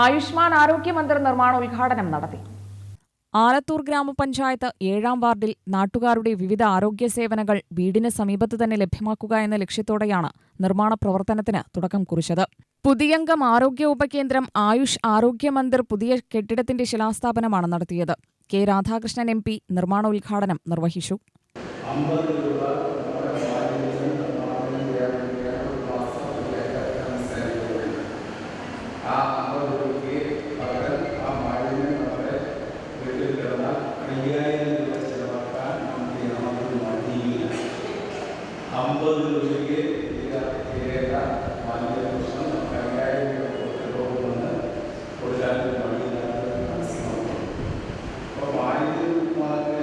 ആയുഷ്മാൻ ആരോഗ്യമന്ത്രി നിർമ്മാണ ഉദ്ഘാടനം നടത്തി. ആലത്തൂർ ഗ്രാമപഞ്ചായത്ത് ഏഴാം വാർഡിൽ നാട്ടുകാരുടെ വിവിധ ആരോഗ്യ സേവനങ്ങൾ വീടിന് സമീപത്ത് തന്നെ ലഭ്യമാക്കുക എന്ന ലക്ഷ്യത്തോടെയാണ് നിർമ്മാണ പ്രവർത്തനത്തിന് തുടക്കം കുറിച്ചത്. പുതിയംഗം ആരോഗ്യ ഉപകേന്ദ്രം ആയുഷ് ആരോഗ്യ മന്ദിർ പുതിയ കെട്ടിടത്തിന്റെ ശിലാസ്ഥാപനമാണ് നടത്തിയത്. കെ രാധാകൃഷ്ണൻ എം പി നിർമ്മാണോദ്ഘാടനം നിർവഹിച്ചു. അമ്പത് രൂപയ്ക്ക് ഏക മാലിന്യ പ്രശ്നം അയ്യായിരം രൂപ കൊടുത്ത് പോകുമെന്ന് കൊടുക്കാനൊരു മടിയില്ലാതെ മനസ്സിലാക്കുന്നു അപ്പോൾ മാലിന്യം മാറ്റുക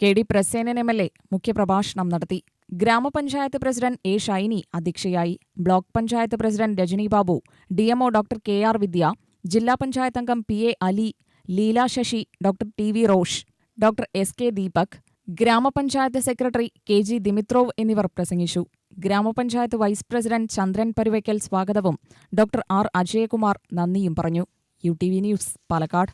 K D Prasenan M L A മുഖ്യപ്രഭാഷണം നടത്തി. ഗ്രാമപഞ്ചായത്ത് പ്രസിഡന്റ് എ ഷൈനി അധ്യക്ഷയായി. Block panchayat president Rajani Babu DMO doctor K R Vidya ജില്ലാ പഞ്ചായത്ത് അംഗം P A Ali Leela Sasi doctor T V Rosh doctor S K Deepak ഗ്രാമപഞ്ചായത്ത് secretary K G Dimitrov എന്നിവർ പ്രസംഗിച്ചു. ഗ്രാമപഞ്ചായത്ത് വൈസ് പ്രസിഡന്റ് ചന്ദ്രൻ പരുവയ്ക്കൽ സ്വാഗതവും doctor R Ajayakumar നന്ദിയും പറഞ്ഞു. U T V news Palakkad.